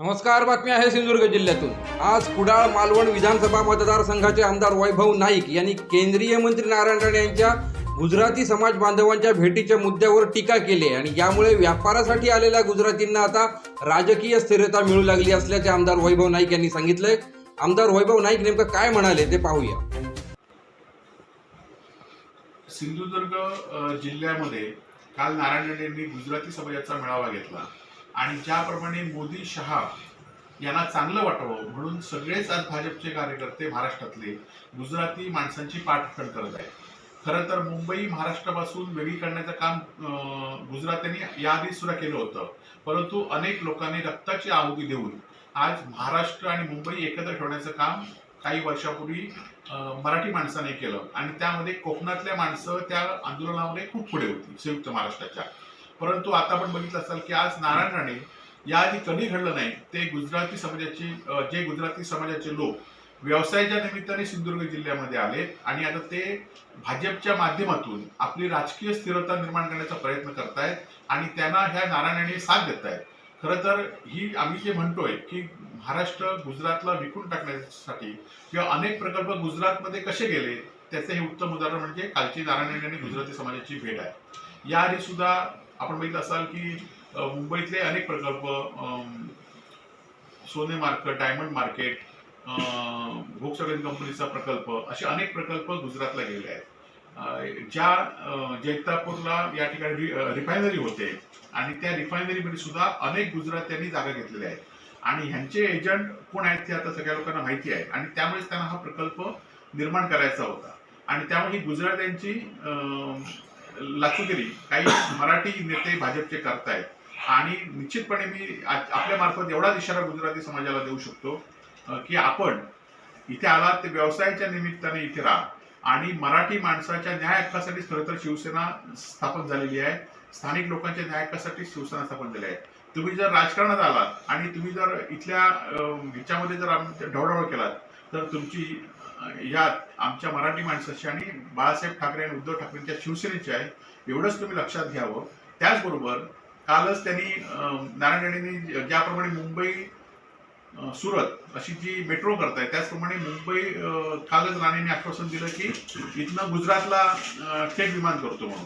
नमस्कार बातमी आहे सिंधुदुर्ग जिल्ह्यातून. आज कुडाळ मालवण विधानसभा मतदारसंघाचे आमदार वैभव नाईक यांनी केंद्रीय मंत्री नारायण राणे यांच्या गुजराती समाज बांधवांच्या भेटीच्या मुद्द्यावर टीका केली आहे आणि यामुळे व्यापारासाठी आलेल्या गुजरातींना आता राजकीय स्थिरता मिळू लागली असल्याचे आमदार वैभव नाईक यांनी सांगितलंय. आमदार वैभव नाईक नेमकं काय म्हणाले ते पाहूया. सिंधुदुर्ग जिल्ह्यामध्ये काल नारायण राणे यांनी गुजराती समाजाचा मेळावा घेतला. आणि ज्याप्रमाणे मोदी शहा यांना चांगलं वाटावं म्हणून सगळेच आज भाजपचे कार्यकर्ते महाराष्ट्रातले गुजराती माणसांची पाठखण करत आहेत. खरं तर मुंबई महाराष्ट्रापासून वेगळी करण्याचं काम गुजरात्यांनी याआधी सुद्धा केलं होतं. परंतु अनेक लोकांनी रक्ताची आहुती देऊन आज महाराष्ट्र आणि मुंबई एकत्र ठेवण्याचं काम काही वर्षापूर्वी मराठी माणसाने केलं. आणि त्यामध्ये कोकणातल्या माणसं त्या आंदोलनामध्ये खूप पुढे होती संयुक्त महाराष्ट्राच्या. परंतु आता आपण बघितलं असाल की आज नारायण राणे याआधी कधी घडलं नाही ते गुजराती समाजाचे जे गुजराती समाजाचे लोक व्यवसायाच्या निमित्ताने सिंधुदुर्ग जिल्ह्यामध्ये आले आणि आता ते भाजपच्या माध्यमातून आपली राजकीय स्थिरता निर्माण करण्याचा प्रयत्न करतायत आणि त्यांना ह्या नारायणाने साथ देत आहेत खरं तर ही आम्ही जे म्हणतोय की महाराष्ट्र गुजरातला विकून टाकण्यासाठी किंवा अनेक प्रकल्प गुजरातमध्ये कसे गेले त्याचे हे उत्तम उदाहरण म्हणजे कालची नारायण राणे आणि गुजराती समाजाची भेट आहे. याआधी सुद्धा आपण बघितलं असाल की मुंबईतले अनेक प्रकल्प सोने मार्केट डायमंड मार्केट व्होक्सवॅगन कंपनीचा प्रकल्प असे अनेक प्रकल्प गुजरातला गेले आहेत. ज्या जैतापूरला या ठिकाणी रि- रिफायनरी होते आणि त्या रिफायनरीमध्ये सुद्धा अनेक गुजरात्यांनी जागा घेतलेल्या आहेत. आणि ह्यांचे एजंट कोण आहेत ते आता सगळ्या लोकांना माहिती आहे. आणि त्यामुळेच त्यांना हा प्रकल्प निर्माण करायचा होता. आणि त्यामुळे ही गुजरात्यांची अं, लाचुगिरी काही मराठी नेते भाजपचे करतायत. आणि निश्चितपणे मी आपल्या मार्फत एवढाच इशारा गुजराती समाजाला देऊ शकतो की आपण इथे आलात ते व्यवसायाच्या निमित्ताने इथे राहा. आणि मराठी माणसाच्या न्याय हक्कासाठी खरं तर शिवसेना स्थापन झालेली आहे. स्थानिक लोकांच्या न्याय हक्कासाठी शिवसेना स्थापन झाली आहे. तुम्ही जर राजकारणात आलात आणि तुम्ही जर इथल्या ह्याच्यामध्ये जर आम- ढवढावळ केलात तर तुमची अं, आमच्या मराठी माणसाची आणि बाळासाहेब ठाकरे आणि उद्धव ठाकरेंच्या शिवसेनेची आहे एवढंच तुम्ही लक्षात घ्यावं. त्याचबरोबर कालच त्यांनी नारायण राणेंनी ज्याप्रमाणे मुंबई सुरत अशी जी मेट्रो करताय त्याचप्रमाणे मुंबई कालच राणेंनी आश्वासन दिलं की इथनं गुजरातला थेट विमान करतो म्हणून.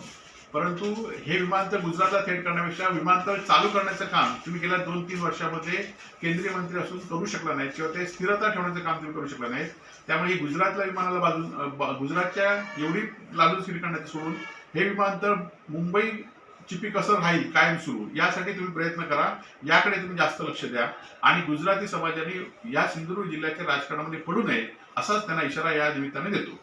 परंतु हे विमानतळ गुजरातला थेट करण्यापेक्षा विमानतळ चालू करण्याचं काम तुम्ही गेल्या दोन तीन वर्षामध्ये केंद्रीय मंत्री असून करू शकला नाही किंवा ते स्थिरता ठेवण्याचं काम तुम्ही करू शकला नाही त्यामुळे गुजरातला विमानाला बाजून गुजरातच्या एवढी लालूचगिरी करण्याचं सोडून हे विमानतळ मुंबई चिपी कसं राहील कायम सुरू यासाठी तुम्ही प्रयत्न करा. याकडे तुम्ही जास्त लक्ष द्या. आणि गुजराती समाजाने या सिंधुदुर्ग जिल्ह्याच्या राजकारणामध्ये पडू नये असाच त्यांना इशारा या निमित्ताने देतो.